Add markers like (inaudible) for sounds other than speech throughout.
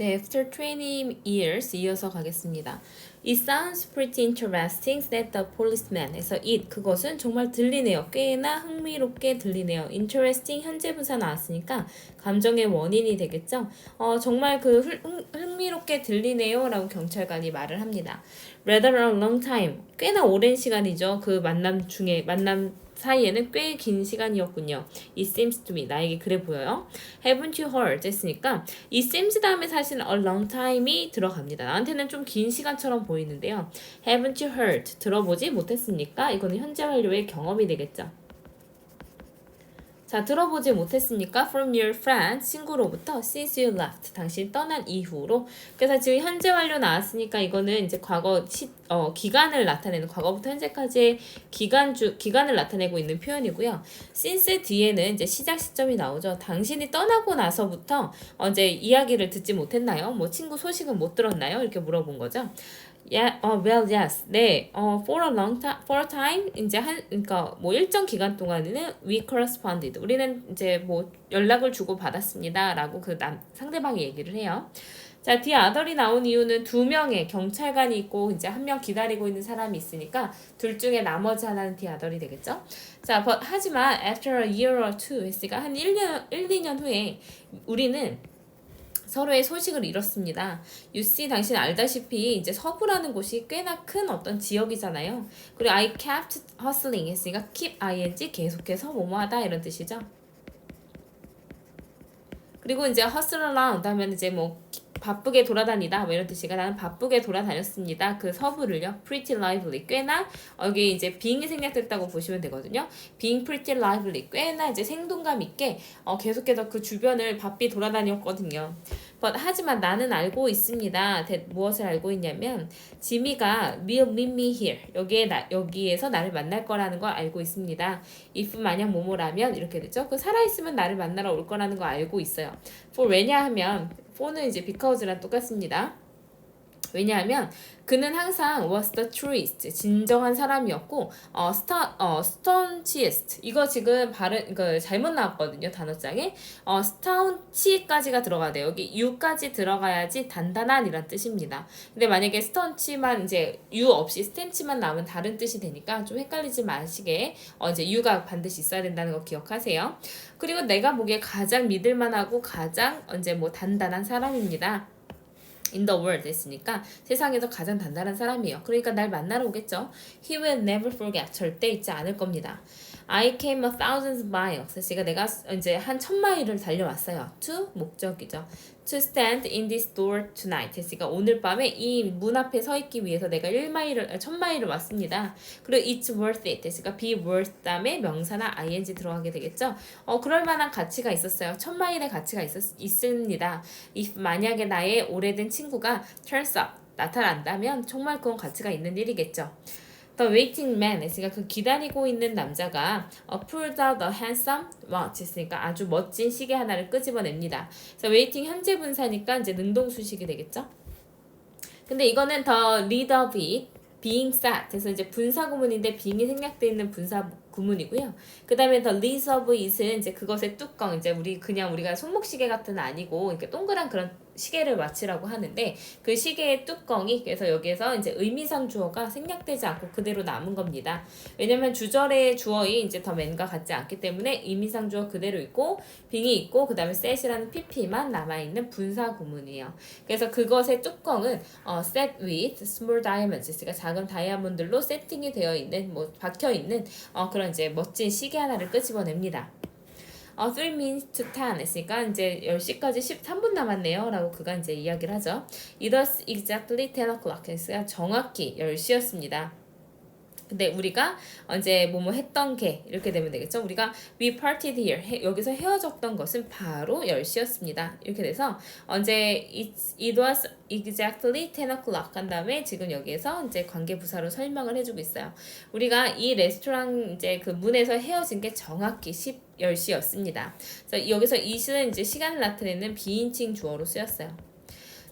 네, after 20 years 이어서 가겠습니다. It sounds pretty interesting, said the policeman. 그래서 it 그것은 정말 들리네요. 꽤나 흥미롭게 들리네요. interesting 현재 분사 나왔으니까 감정의 원인이 되겠죠. 어, 정말 그 흥, 흥, 흥미롭게 들리네요 라고 경찰관이 말을 합니다. Rather a long time. 꽤나 오랜 시간이죠. 그 만남 중에 만남 사이에는 꽤 긴 시간이었군요. It seems to me. 나에게 그래 보여요. Haven't you heard? 했으니까 이 seems 다음에 사실 a long time이 들어갑니다. 나한테는 좀 긴 시간처럼 보이는데요. Haven't you heard? 들어보지 못했습니까? 이거는 현재 완료의 경험이 되겠죠. 자, 들어보지 못했습니까? From your friend, 친구로부터 since you left, 당신 떠난 이후로. 그래서 지금 현재 완료 나왔으니까 이거는 이제 과거 시, 어, 기간을 나타내는 과거부터 현재까지의 기간 주 기간을 나타내고 있는 표현이고요. since 뒤에는 이제 시작 시점이 나오죠. 당신이 떠나고 나서부터 어, 이제 이야기를 듣지 못했나요? 뭐 친구 소식은 못 들었나요? 이렇게 물어본 거죠. Yeah, 어, well, yes. 네, 어, for a long time, for a time, 이제 한, 그러니까 뭐 일정 기간 동안에는 we corresponded. 우리는 이제 뭐 연락을 주고 받았습니다라고 그 남, 상대방이 얘기를 해요. 자, 뒤에 아덜이 나온 이유는 두 명의 경찰관이 있고 이제 한 명 기다리고 있는 사람이 있으니까 둘 중에 나머지 하나는 뒤에 아덜이 되겠죠. 자, but, 하지만 after a year or two 했으니까 한 1년, 1, 2년 후에 우리는 서로의 소식을 잃었습니다. 유씨 당신 알다시피 이제 서부라는 곳이 꽤나 큰 어떤 지역이잖아요. 그리고 I kept hustling 했으니까 keep ing 계속해서 뭐뭐하다 이런 뜻이죠. 그리고 이제 hustle around 하면 이제 뭐 바쁘게 돌아다니다 뭐 이런 뜻이가 나는 바쁘게 돌아다녔습니다. 그 서부를요. pretty lively 꽤나 어, 여기 이제 being이 생략됐다고 보시면 되거든요. being pretty lively 꽤나 이제 생동감 있게 어, 계속해서 그 주변을 바삐 돌아다녔거든요. But 하지만 나는 알고 있습니다. 대, 무엇을 알고 있냐면 지미가 will meet me here 여기에 나, 여기에서 나를 만날 거라는 걸 알고 있습니다. if 만약 뭐뭐라면 이렇게 되죠. 그 살아 있으면 나를 만나러 올 거라는 걸 알고 있어요. for 왜냐하면 for는 이제 because랑 똑같습니다. 왜냐하면 그는 항상 was the truest 진정한 사람이었고 어 스타 어 staunchest 이거 지금 발음 그 잘못 나왔거든요 단어장에. 어 staunch까지가 들어가야 돼요. 여기 you까지 들어가야지 단단한이란 뜻입니다. 근데 만약에 staunch만 이제 you 없이 stanch만 나오면 다른 뜻이 되니까 좀 헷갈리지 마시게 어 이제 you가 반드시 있어야 된다는 거 기억하세요. 그리고 내가 보기에 가장 믿을만하고 가장 이제 뭐 단단한 사람입니다. In the world 했으니까 세상에서 가장 단단한 사람이에요. 그러니까 날 만나러 오겠죠. He will never forget. 절대 잊지 않을 겁니다. I came a thousand miles. 그러니까 내가 이제 한 천 마일을 달려왔어요. To 목적이죠. To stand in this door tonight. 그러니까 오늘 밤에 이 문 앞에 서 있기 위해서 내가 1마일을 천 마일을 왔습니다. 그리고 it's worth it. 그러니까 be worth 다음에 명사나 ing 들어가게 되겠죠. 어 그럴 만한 가치가 있었어요. 천 마일의 가치가 있었 있습니다. if 만약에 나의 오래된 친구가 turns up 나타난다면 정말 그건 가치가 있는 일이겠죠. The waiting man 했으니까 그 기다리고 있는 남자가 uh, pulled out a handsome watch 했으니까 아주 멋진 시계 하나를 끄집어냅니다. 그래서 waiting 현재 분사니까 이제 능동수식이 되겠죠. 근데 이거는 the lead of it being sat 그래서 이제 분사 구문인데 being이 생략되어 있는 분사 구문이고요. 그 다음에 leaves of it은 이제 그것의 뚜껑 이제 우리 그냥 우리가 손목시계 같은 아니고 이렇게 동그란 그런 시계를 맞추라고 하는데 그 시계의 뚜껑이 그래서 여기에서 이제 의미상 주어가 생략되지 않고 그대로 남은 겁니다. 왜냐면 주절의 주어이 이제 더 맨과 같지 않기 때문에 의미상 주어 그대로 있고 빙이 있고 그 다음에 set이라는 pp만 남아있는 분사 구문이에요. 그래서 그것의 뚜껑은 어, set with small diamonds 그러니까 작은 다이아몬드로 세팅이 되어 있는 뭐 박혀 있는 어, 그런 이제 멋진 시계 하나를 끄집어냅니다. 어, 3 minutes to 10 했으니까 이제 10시까지 13분 남았네요. 라고 그가 이제 이야기를 하죠. It was exactly 10 o'clock 했으니까 정확히 10시였습니다. 근데 우리가 언제 뭐뭐 했던 게 이렇게 되면 되겠죠. 우리가 we partied here 해, 여기서 헤어졌던 것은 바로 10시였습니다. 이렇게 돼서 언제 it, it was exactly 10 o'clock 한 다음에 지금 여기에서 이제 관계 부사로 설명을 해주고 있어요. 우리가 이 레스토랑 이제 그 문에서 헤어진 게 정확히 10 10시였습니다. 그래서 여기서 이시는 이제 시간을 나타내는 비인칭 주어로 쓰였어요.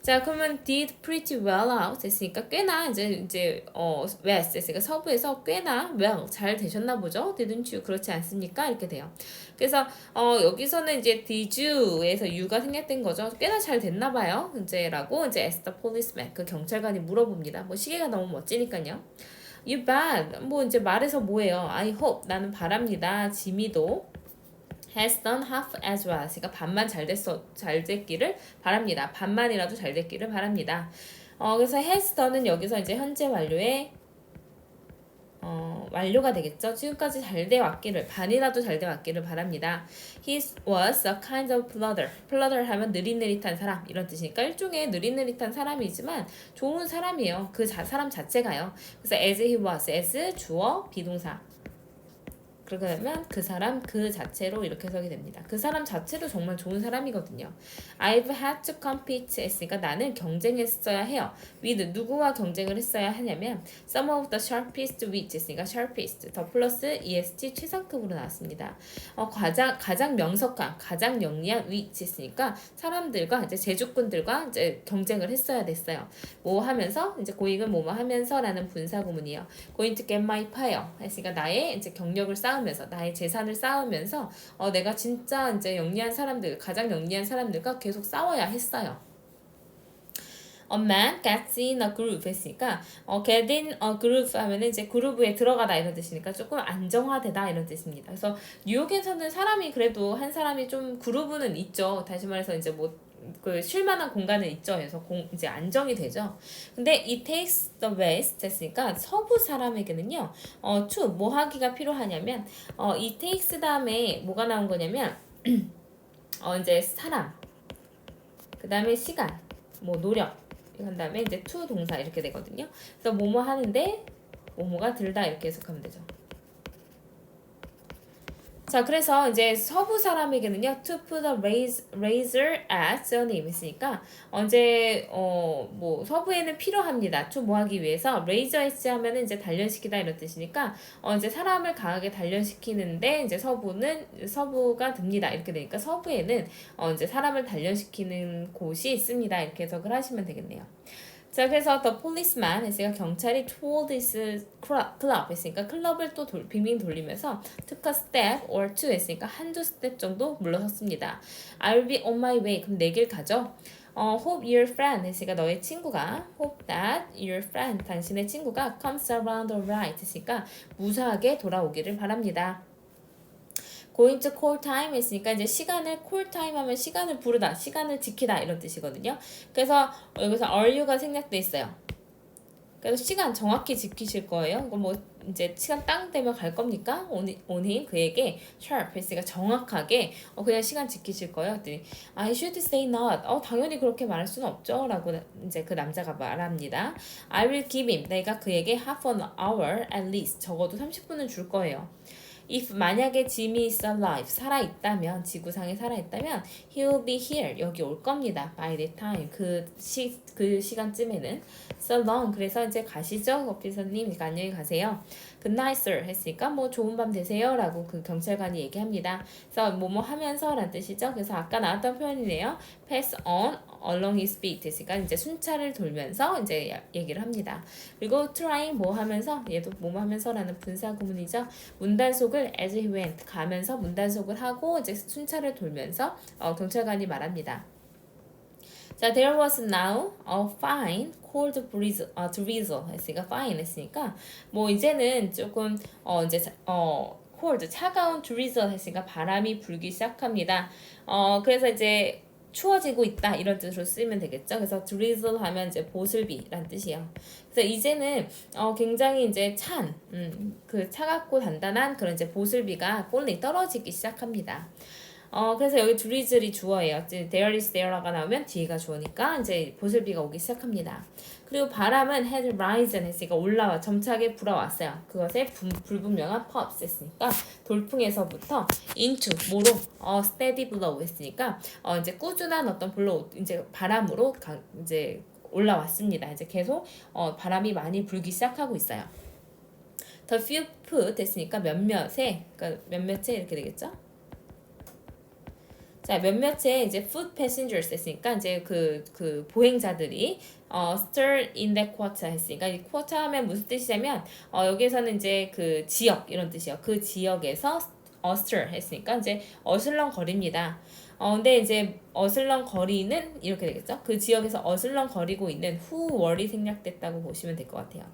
자, 그러면 did pretty well out 했으니까 꽤나 이제 이제 어 west 했으니까 서부에서 꽤나 well 잘 되셨나 보죠? didn't you 그렇지 않습니까? 이렇게 돼요. 그래서 어 여기서는 이제 did you에서 you가 생략된 거죠. 꽤나 잘 됐나 봐요. 이제라고 이제 asked the policeman 그 경찰관이 물어봅니다. 뭐 시계가 너무 멋지니까요. You bet. 뭐 이제 말해서 뭐예요? I hope 나는 바랍니다. 지미도 has done half as well. 그러니까 반만 잘 됐어 잘 됐기를 바랍니다. 반만이라도 잘 됐기를 바랍니다. 어 그래서 has done은 여기서 이제 현재 완료의 어, 완료가 되겠죠. 지금까지 잘 돼 왔기를 반이라도 잘 돼 왔기를 바랍니다. He was a kind of plodder. plodder 하면 느릿느릿한 사람 이런 뜻이니까 일종의 느릿느릿한 사람이지만 좋은 사람이에요. 그 자, 사람 자체가요. 그래서 as he was, as 주어 비동사. 그러면 그 사람 그 자체로 이렇게 서게 됩니다. 그 사람 자체도 정말 좋은 사람이거든요. I've had to compete 했으니까 나는 경쟁했어야 해요. with 누구와 경쟁을 했어야 하냐면 some of the sharpest wits 했으니까 sharpest 더 플러스 est 최상급으로 나왔습니다. 어, 가장 가장 명석한 가장 영리한 wits 했으니까 사람들과 이제 제주꾼들과 이제 경쟁을 했어야 됐어요. 뭐 하면서 이제 고익은 뭐뭐 하면서라는 분사 구문이에요. going to get my fire 했으니까 나의 이제 경력을 쌓 으면서 나의 재산을 쌓으면서 어 내가 진짜 이제 영리한 사람들 가장 영리한 사람들과 계속 싸워야 했어요. A man gets in a group 했으니까 어, get in a group 하면은 이제 그룹에 들어가다 이런 뜻이니까 조금 안정화되다 이런 뜻입니다. 그래서 뉴욕에서는 사람이 그래도 한 사람이 좀 그룹은 있죠. 다시 말해서 이제 뭐 그 쉴만한 공간은 있죠. 그래서 공, 이제 안정이 되죠. 근데 it takes the west 했으니까 서부 사람에게는요. 어, to 뭐 하기가 필요하냐면 어, it takes 다음에 뭐가 나온 거냐면 (clears throat) 어, 이제 사람 그 다음에 시간 뭐 노력 한 다음에 이제 to 동사 이렇게 되거든요. 그래서 뭐뭐 하는데 뭐뭐가 들다 이렇게 해석하면 되죠. 자, 그래서 이제 서부 사람에게는요, to put a razor at the name 했으니까, 언제, 어, 뭐, 서부에는 필요합니다. to 뭐 하기 위해서, razor at 하면은 이제 단련시키다 이런 뜻이니까, 어, 이제 사람을 강하게 단련시키는데, 이제 서부는, 서부가 듭니다. 이렇게 되니까, 서부에는, 어, 이제 사람을 단련시키는 곳이 있습니다. 이렇게 해석을 하시면 되겠네요. 자, 그래서 the policeman 했으니까 경찰이 told his club 했으니까 클럽을 또 돌, 빙빙 돌리면서 took a step or two 했으니까 한두 스텝 정도 물러섰습니다. I'll be on my way. 그럼 내 길 가죠. 어, hope your friend 했으니까 너의 친구가 hope that your friend 당신의 친구가 comes around alright 했으니까 무사하게 돌아오기를 바랍니다. Going to call time 했으니까 이제 시간을 call time 하면 시간을 부르다, 시간을 지키다 이런 뜻이거든요. 그래서 여기서 are you가 생략돼 있어요. 그래서 시간 정확히 지키실 거예요. 그럼 뭐 이제 시간 땅 되면 갈 겁니까? 오니 그에게 했으니까 정확하게 어 그냥 시간 지키실 거예요. 그랬더니 I should say not. 어 당연히 그렇게 말할 수는 없죠.라고 이제 그 남자가 말합니다. I will give him. 내가 그에게 half an hour at least 적어도 30분은 줄 거예요. If 만약에 짐이 is alive 살아 있다면 지구상에 살아 있다면 he will be here. 여기 올 겁니다. By the time. 그시그 그 시간쯤에는. So long. 그래서 이제 가시죠 오피서님. 그러니까 안녕히 가세요. Good night sir. 했으니까 뭐 좋은 밤 되세요 라고 그 경찰관이 얘기합니다. 그래서 뭐뭐 하면서 라는 뜻이죠. 그래서 아까 나왔던 표현이네요. Pass on along his beat 했으니까 이제 순찰을 돌면서 이제 얘기를 합니다 그리고 try 뭐 하면서 얘도 뭐 하면서라는 분사 구문이죠 문단속을 as he went 가면서 문단속을 하고 이제 순찰을 돌면서 어, 경찰관이 말합니다. 자, there was now a fine cold breeze, 아, drizzle 했으니까 fine 했으니까 뭐 이제는 조금 어 이제 어 cold 차가운 drizzle 했으니까 바람이 불기 시작합니다. 어 그래서 이제 추워지고 있다 이런 뜻으로 쓰면 되겠죠. 그래서 drizzle 하면 이제 보슬비란 뜻이에요. 그래서 이제는 어 굉장히 이제 찬, 음, 그 차갑고 단단한 그런 이제 보슬비가 꼴리 떨어지기 시작합니다. 어 그래서 여기 드리즐이 주어예요. there is there가 나오면 뒤가 주어니까 이제 보슬비가 오기 시작합니다. 그리고 바람은 had risen 했으니까 올라와 점차게 불어왔어요. 그것에 분, 불분명한 puffs 했으니까 돌풍에서부터 into 뭐로 어 steady blow 했으니까 어 이제 꾸준한 어떤 blow 이제 바람으로 가, 이제 올라왔습니다. 이제 계속 어 바람이 많이 불기 시작하고 있어요. The few put 됐으니까 몇몇에 그러니까 몇몇에 이렇게 되겠죠? 자, 몇몇의 이제 foot passengers 했으니까 이제 그, 그 보행자들이 어, stir in that quarter 했으니까 이 quarter 하면 무슨 뜻이냐면 어, 여기에서는 이제 그 지역 이런 뜻이요. 그 지역에서 어, stir 했으니까 이제 어슬렁거립니다. 어, 근데 이제 어슬렁거리는 이렇게 되겠죠. 그 지역에서 어슬렁거리고 있는 were이 생략됐다고 보시면 될 것 같아요.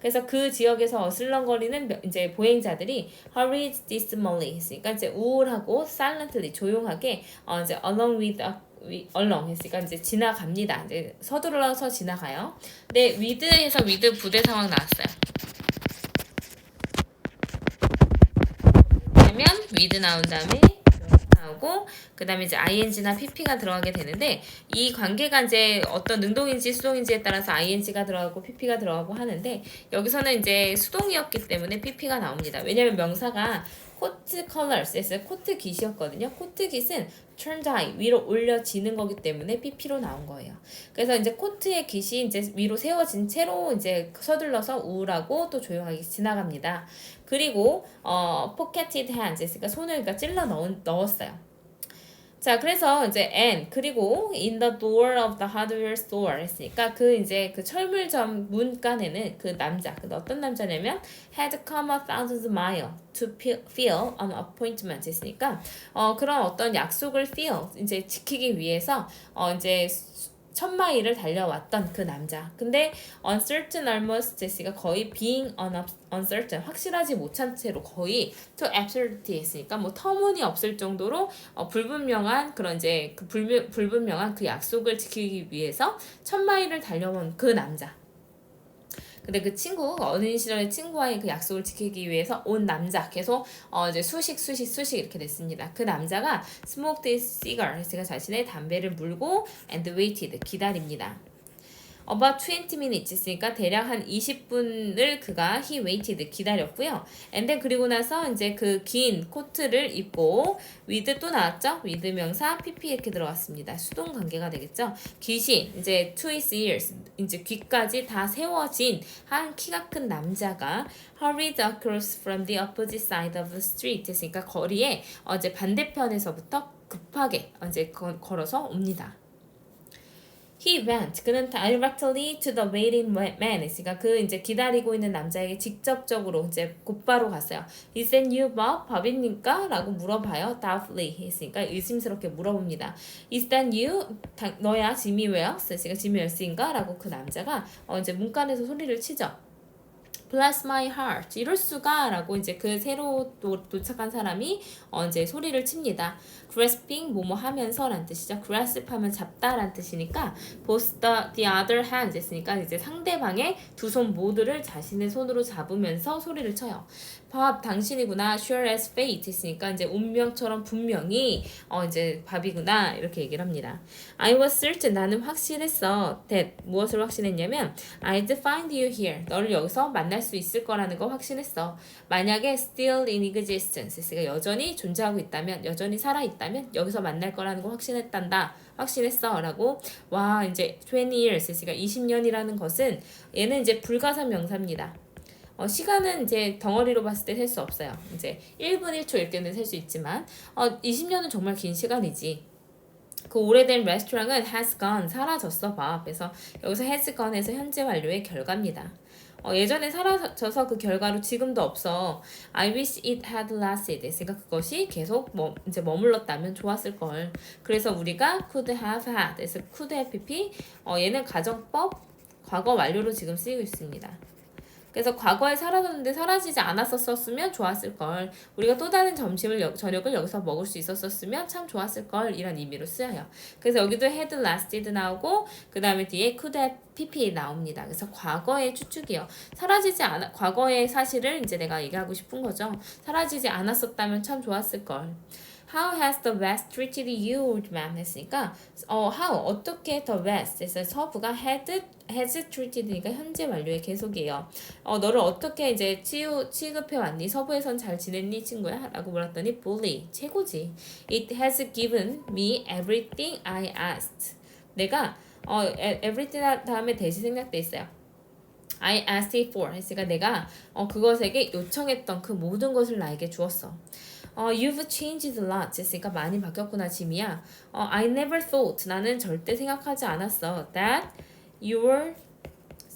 그래서 그 지역에서 어슬렁거리는 몇- 이제 보행자들이 hurried dismally 했으니까 이제 우울하고 silently 조용하게 어, 이제 along with a 위- along 했으니까 이제 지나갑니다. 이제 서둘러서 지나가요. 네, with에서 with 부대 상황 나왔어요. 그러면 with 나온 다음에 나오고 그 다음에 이제 ing나 pp가 들어가게 되는데 이 관계가 이제 어떤 능동인지 수동인지에 따라서 ing가 들어가고 pp가 들어가고 하는데 여기서는 이제 수동이었기 때문에 pp가 나옵니다. 왜냐면 명사가 코트 컬러스에서 코트 깃이었거든요. 코트 깃은 turned 위로 올려지는 거기 때문에 pp로 나온 거예요. 그래서 이제 코트의 깃이 이제 위로 세워진 채로 이제 서둘러서 우울하고 또 조용하게 지나갑니다. 그리고 어 pocketed 그러니까 손을 그러니까 찔러 넣, 넣었어요. 자, 그래서 이제 and 그리고 in the door of the hardware store 했으니까 그 이제 그 철물점 문간에는 그 남자, 그 어떤 남자냐면 had come a thousand mile to fill an appointment 했으니까 어 그런 어떤 약속을 fill 이제 지키기 위해서 어 이제 천 마일을 달려왔던 그 남자. 근데 uncertain almost 제시가 거의 being un- uncertain 확실하지 못한 채로 거의 to absurdity 했으니까 뭐 터무니 없을 정도로 어, 불분명한 그런 이제 그 불분, 불분명한 그 약속을 지키기 위해서 천 마일을 달려온 그 남자. 근데 그 친구 어린 시절의 친구와의 그 약속을 지키기 위해서 온 남자 계속 어 이제 수식 수식 수식 이렇게 됐습니다. 그 남자가 smoked cigar 제가 자신의 담배를 물고 and waited 기다립니다. About 20 minutes 있으니까 대략 한 20분을 그가 he waited 기다렸고요. and then 그리고 나서 이제 그 긴 코트를 입고 with 또 나왔죠? with 명사 pp 이렇게 들어갔습니다. 수동 관계가 되겠죠? 깃이 이제 to his ears 이제 귀까지 다 세워진 한 키가 큰 남자가 hurried across from the opposite side of the street 했으니까 거리에 어제 반대편에서부터 급하게 이제 거- 걸어서 옵니다. He went. 그는 directly to the waiting man. 했으니까 그 이제 기다리고 있는 남자에게 직접적으로 이제 곧바로 갔어요. Is that you, Bob? 밥입니까? 라고 물어봐요. Doubtfully. 했으니까 의심스럽게 물어봅니다. Is that you? 다- 너야, 지미 웨어스? 했으니까 지미 웨어스인가? 라고 그 남자가 어 이제 문간에서 소리를 치죠. Bless my heart. 이럴 수가 라고 이제 그 새로 도, 도착한 사람이 어 이제 소리를 칩니다. grasping 뭐뭐 하면서 란 뜻이죠. grasp 하면 잡다 란 뜻이니까 both the, the other hands 했으니까 이제 상대방의 두 손 모두를 자신의 손으로 잡으면서 소리를 쳐요. 밥 당신이구나. sure as fate 했으니까 이제 운명처럼 분명히 어 이제 밥이구나 이렇게 얘기를 합니다. I was certain 나는 확실했어. that 무엇을 확신했냐면 I'd find you here. 너를 여기서 만날 수 있을 거라는 거 확신했어. 만약에 still in existence 했으니까 여전히 존재하고 있다면 여전히 살아 있다면 여기서 만날 거라는 거 확신했단다. 확신했어 라고 와 이제 20 years 했으니까 20년이라는 것은 얘는 이제 불가산 명사입니다. 어, 시간은 이제 덩어리로 봤을 때 셀 수 없어요. 이제 1분 1초 이렇게는 셀 수 있지만 어, 20년은 정말 긴 시간이지. 그 오래된 레스토랑은 has gone 사라졌어 봐. 그래서 여기서 has gone에서 현재 완료의 결과입니다. 어, 예전에 사라져서 그 결과로 지금도 없어. I wish it had lasted. 그러니까 그것이 계속 뭐 이제 머물렀다면 좋았을 걸. 그래서 우리가 could have had. 그래서 could have pp. 어, 얘는 가정법 과거 완료로 지금 쓰이고 있습니다. 그래서 과거에 사라졌는데 사라지지 않았었으면 좋았을 걸. 우리가 또 다른 점심을 여, 저녁을 여기서 먹을 수 있었었으면 참 좋았을 걸 이런 의미로 쓰여요. 그래서 여기도 had lasted 나오고 그 다음에 뒤에 could have pp 나옵니다. 그래서 과거의 추측이요. 사라지지 않아 과거의 사실을 이제 내가 얘기하고 싶은 거죠. 사라지지 않았었다면 참 좋았을 걸. How has the West treated you, old man? 했으니까 어 how 어떻게 the West 에서 서부가 had has treated니까 현재 완료의 계속이에요. 어 너를 어떻게 이제 치유 취급해 왔니? 서부에선 잘 지냈니 친구야?라고 물었더니 bully 최고지. It has given me everything I asked. 내가 어 e- everything 다음에 대시 생략돼 있어요. I asked it for 했으니까 내가 어 그것에게 요청했던 그 모든 것을 나에게 주었어. 어, you've changed a lot. 했으니까 많이 바뀌었구나, 지미야. 어, I never thought. 나는 절대 생각하지 않았어. That you were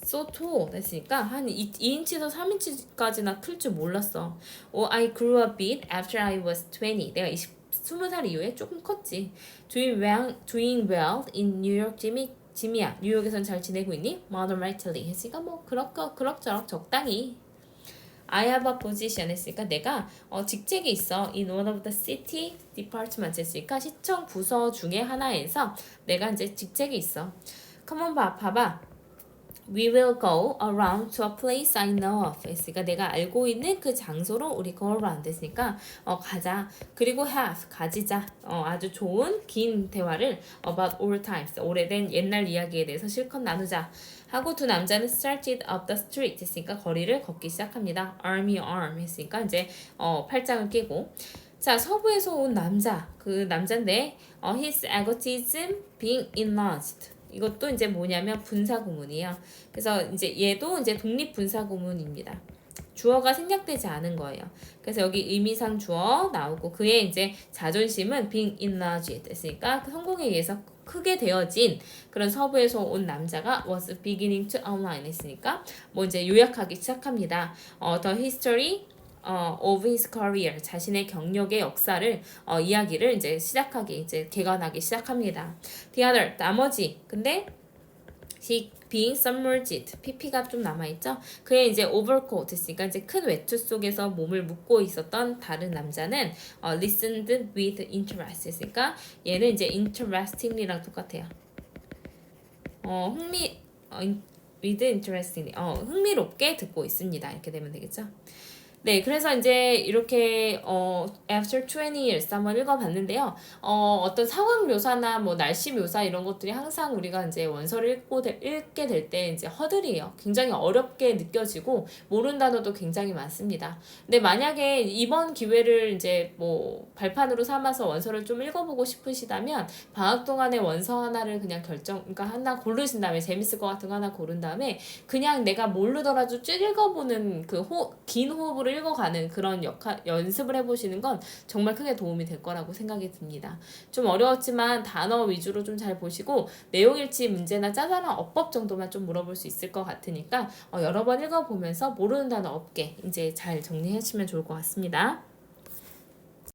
so tall. 했으니까 한 2, 2인치에서 3인치까지나 클 줄 몰랐어. 어, I grew a bit after I was 20. 내가 20, 20살 이후에 조금 컸지. Doing well, doing well in New York, 지미. 지미야, 뉴욕에선 잘 지내고 있니? Moderately. 했으니까 뭐 그럭 그럭저럭 적당히. I have a position 했으니까 내가 어, 직책이 있어. In one of the city departments 했으니까 시청 부서 중에 하나에서 내가 이제 직책이 있어. On, 봐, 봐봐. We will go around to a place I know of. 했으니까 내가 알고 있는 그 장소로 우리 go around 했으니까 어, 가자. 그리고 have 가지자. 어, 아주 좋은 긴 대화를 about old times. 오래된 옛날 이야기에 대해서 실컷 나누자. 하고 두 남자는 started up the street 했으니까 거리를 걷기 시작합니다. army arm 했으니까 이제 어, 팔짱을 끼고 자 서부에서 온 남자 그 남자인데 어, his egotism being enlarged 이것도 이제 뭐냐면 분사 구문이에요. 그래서 이제 얘도 이제 독립 분사 구문입니다. 주어가 생략되지 않은 거예요. 그래서 여기 의미상 주어 나오고 그의 이제 자존심은 being enlarged 했으니까 그 성공에 의해서 크게 되어진 그런 서부에서 온 남자가 was beginning to outline 했으니까 뭐 이제 요약하기 시작합니다. 어, the history 어, of his career 자신의 경력의 역사를 어, 이야기를 이제 시작하기 이제 개관하기 시작합니다. The other 나머지 근데 being submerged pp가 좀 남아있죠. 그의 이제 overcoat 했으니까 이제 큰 외투 속에서 몸을 묶고 있었던 다른 남자는 어, listened with interest 했으니까 얘는 이제 interestingly랑 똑같아요. 어 흥미 어, with interestingly 어 흥미롭게 듣고 있습니다. 이렇게 되면 되겠죠. 네, 그래서 이제 이렇게 어 after 20 years 한번 읽어봤는데요. 어 어떤 상황 묘사나 뭐 날씨 묘사 이런 것들이 항상 우리가 이제 원서를 읽고 되- 읽게 될 때 이제 허들이에요. 굉장히 어렵게 느껴지고 모르는 단어도 굉장히 많습니다. 근데 만약에 이번 기회를 이제 뭐 발판으로 삼아서 원서를 좀 읽어보고 싶으시다면 방학 동안에 원서 하나를 그냥 결정, 그러니까 하나 고르신 다음에 재밌을 것 같은 거 하나 고른 다음에 그냥 내가 모르더라도 쭉 읽어보는 그 호, 긴 호흡으로 읽어가는 그런 역할 연습을 해보시는 건 정말 크게 도움이 될 거라고 생각이 듭니다. 좀 어려웠지만 단어 위주로 좀 잘 보시고 내용일치 문제나 짜잘한 어법 정도만 좀 물어볼 수 있을 것 같으니까 어, 여러 번 읽어보면서 모르는 단어 없게 이제 잘 정리하시면 좋을 것 같습니다.